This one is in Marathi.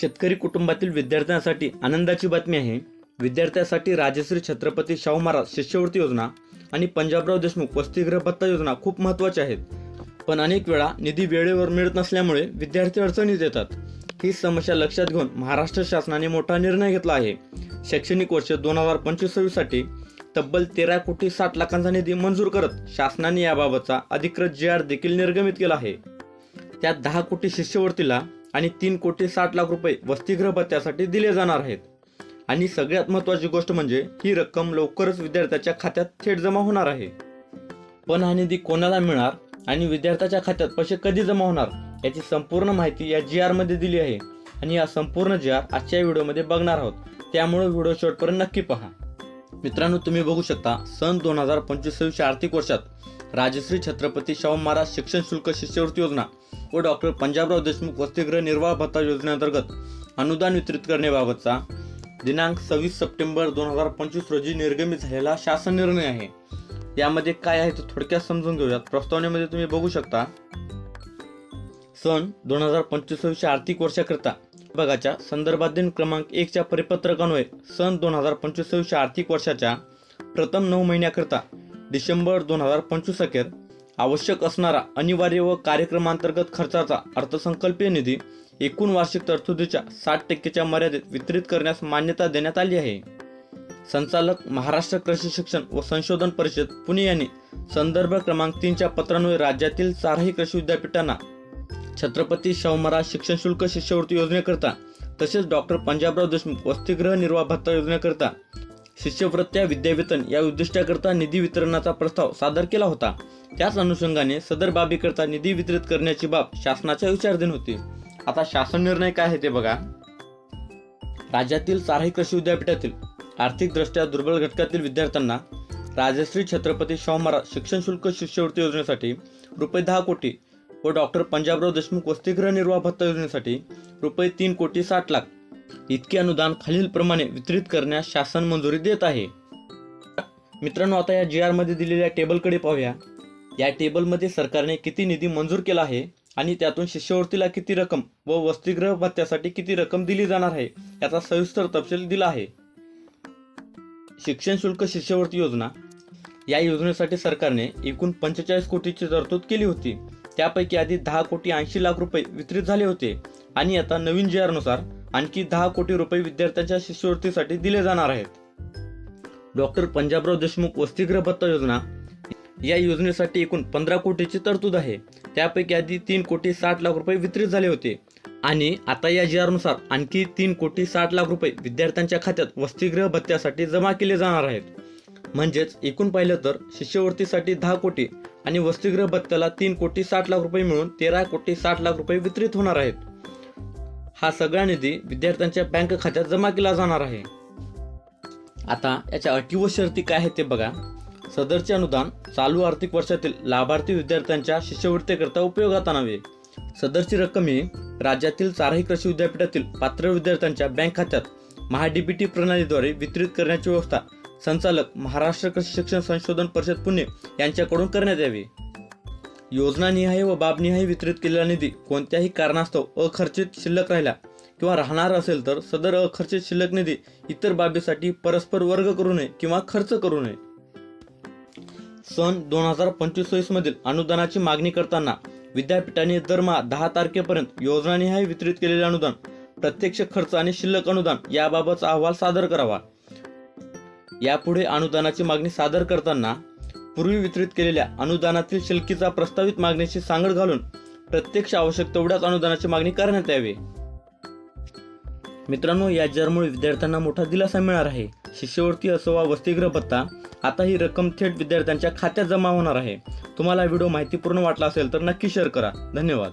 शेतकरी कुटुंबातील विद्यार्थ्यांसाठी आनंदाची बातमी आहे. विद्यार्थ्यांसाठी राजश्री छत्रपती शाहू महाराज शिष्यवृत्ती योजना आणि पंजाबराव देशमुख वसतिगृह भत्ता योजना खूप महत्त्वाच्या आहेत. पण अनेक वेळा निधी वेळेवर मिळत नसल्यामुळे विद्यार्थी अडचणीत येतात. ही समस्या लक्षात घेऊन महाराष्ट्र शासनाने मोठा निर्णय घेतला आहे. शैक्षणिक वर्ष दोन हजार पंचवीस सव्वीससाठी तब्बल तेरा कोटी साठ लाखांचा निधी मंजूर करत शासनाने याबाबतचा अधिकृत जी आर देखील निर्गमित केला आहे. त्यात दहा कोटी शिष्यवृत्तीला आणि तीन कोटी साठ लाख रुपये वसतिगृह भत्त्यासाठी दिले जाणार आहेत. आणि सगळ्यात महत्त्वाची गोष्ट म्हणजे ही रक्कम लवकरच विद्यार्थ्याच्या खात्यात थेट जमा होणार आहे. पण हा निधी कोणाला मिळणार आणि विद्यार्थ्याच्या खात्यात पैसे कधी जमा होणार याची संपूर्ण माहिती या जी आरमध्ये दिली आहे. आणि या संपूर्ण जी आर आजच्या व्हिडिओमध्ये बघणार आहोत. त्यामुळे व्हिडिओ शेवटपर्यंत नक्की पहा. मित्रांनो तुम्ही बघू शकता सन दोन हजार पंचवीस आर्थिक वर्षात राजश्री छत्रपती शाहू महाराज शिक्षण शुल्क शिष्यवृत्ती योजना व डॉक्टर पंजाबराव देशमुख वसतिगृह निर्वाह भत्ता योजनेअंतर्गत अनुदान वितरित करण्याबाबतचा दिनांक सव्वीस सप्टेंबर दोन हजार पंचवीस रोजी निर्गमित झालेला शासन निर्णय आहे. यामध्ये काय आहे ते थोडक्यात समजून घेऊयात. प्रस्तावनेमध्ये तुम्ही बघू शकता. सन दोन हजार पंचवीस आर्थिक वर्षाकरिता विभागाच्या संदर्भात दिन क्रमांक एकच्या परिपत्रकान्वये सन दोन हजार पंचवीस आर्थिक वर्षाच्या प्रथम नऊ महिन्याकरिता डिसेंबर दोन हजार पंचवीस अखेर आवश्यक असणारा अनिवार्य व कार्यक्रमांतर्गत खर्चाचा अर्थसंकल्पीय निधी एकूण वार्षिक तरतुदीच्या साठ टक्केच्या मर्यादेत वितरित करण्यास मान्यता देण्यात आली आहे. संचालक महाराष्ट्र कृषी शिक्षण व संशोधन परिषद पुणे यांनी संदर्भ क्रमांक तीनच्या पत्रान्वये राज्यातील चारही कृषी विद्यापीठांना छत्रपती शाहू महाराज शिक्षण शुल्क शिष्यवृत्ती योजनेकरता तसेच डॉक्टर पंजाबराव देशमुख वसतिगृह निर्वाह भत्ता योजनेकरता शिष्यवृत्त्या विद्यावेतन या उद्दिष्टाकरता निधी वितरणाचा प्रस्ताव सादर केला होता. त्याच अनुषंगाने सदर बाबीकरता निधी वितरित करण्याची बाब शासनाच्या विचारधीन होती. आता शासन निर्णय काय आहे ते बघा. राज्यातील चारही कृषी विद्यापीठातील आर्थिकदृष्ट्या दुर्बल घटकातील विद्यार्थ्यांना राजश्री छत्रपती शाहू महाराज शिक्षण शुल्क शिष्यवृत्ती योजनेसाठी रुपये दहा कोटी व डॉक्टर पंजाबराव देशमुख वसतिगृह निर्वाह भत्ता योजनेसाठी रुपये तीन कोटी साठ लाख इतके अनुदान खालीलप्रमाणे वितरित करण्यास शासन मंजुरी देत आहे. मित्रांनो आता या जी मध्ये दिलेल्या टेबलकडे पाहूया. या टेबलमध्ये सरकारने किती निधी मंजूर केला आहे आणि त्यातून शिष्यवृत्तीला किती रक्कम व वसतिगृह भत्त्यासाठी किती रक्कम दिली जाणार आहे याचा सविस्तर तपशील दिला आहे. शिक्षण शुल्क शिष्यवृत्ती योजना. या योजनेसाठी सरकारने एकूण पंचेचाळीस कोटीची तरतूद केली होती. त्यापैकी आधी दहा कोटी ऐंशी लाख रुपये वितरित झाले होते. आणि आता नवीन जी नुसार आणखी दहा कोटी रुपये विद्यार्थ्यांच्या शिष्यवृत्तीसाठी दिले जाणार आहेत. डॉक्टर पंजाबराव देशमुख वसतिगृह भत्ता योजना या योजनेसाठी एकूण पंधरा कोटीची तरतूद आहे. त्यापैकी आधी तीन कोटी साठ लाख रुपये वितरित झाले होते. आणि आता या जी नुसार आणखी तीन कोटी साठ लाख रुपये विद्यार्थ्यांच्या खात्यात वसतिगृह भत्त्यासाठी जमा केले जाणार आहेत. म्हणजेच एकूण पाहिलं तर शिष्यवृत्तीसाठी दहा कोटी आणि वसतिगृह भत्त्याला तीन कोटी साठ लाख रुपये मिळून तेरा कोटी साठ लाख रुपये वितरित होणार आहेत. हा सगळा निधी विद्यार्थ्यांच्या बँक खात्यात जमा केला जाणार आहे. आता याच्या अटी व शर्ती काय आहेत ते बघा. सदरचे अनुदान चालू आर्थिक वर्षातील लाभार्थी विद्यार्थ्यांच्या शिष्यवृत्तीकरता उपयोगात आणावे. सदरची रक्कम ही राज्यातील चारही कृषी विद्यापीठातील पात्र विद्यार्थ्यांच्या बँक खात्यात महाडीबीटी प्रणालीद्वारे वितरित करण्याची व्यवस्था संचालक महाराष्ट्र कृषी शिक्षण संशोधन परिषद पुणे यांच्याकडून करण्यात यावी. योजनानिहाय व बाबनिहाय वितरित केलेला निधी कोणत्याही कारणास्तव अखर्चित शिल्लक राहिला किंवा राहणार असेल तर सदर अखर्चित शिल्लक निधी इतर बाबीसाठी परस्पर वर्ग करू नये किंवा खर्च करू नये. सन दोन हजार पंचवीस मधील अनुदानाची मागणी करताना विद्यापीठाने दरमहा दहा तारखेपर्यंत योजनानिहाय वितरित केलेले अनुदान प्रत्यक्ष खर्च आणि शिल्लक अनुदान याबाबतचा अहवाल सादर करावा. यापुढे अनुदानाची मागणी सादर करताना पूर्वी वितरित केलेल्या अनुदानातील शिल्कीचा प्रस्तावित मागणीची सांगड घालून प्रत्यक्ष आवश्यक तेवढ्याच अनुदानाची मागणी करण्यात यावी. मित्रांनो या जरमुळे विद्यार्थ्यांना मोठा दिलासा मिळणार आहे. शिष्यवृत्ती असो वा वसतिगृह भत्ता आता ही रक्कम थेट विद्यार्थ्यांच्या खात्यात जमा होणार आहे. तुम्हाला व्हिडिओ माहितीपूर्ण वाटला असेल तर नक्की शेअर करा. धन्यवाद.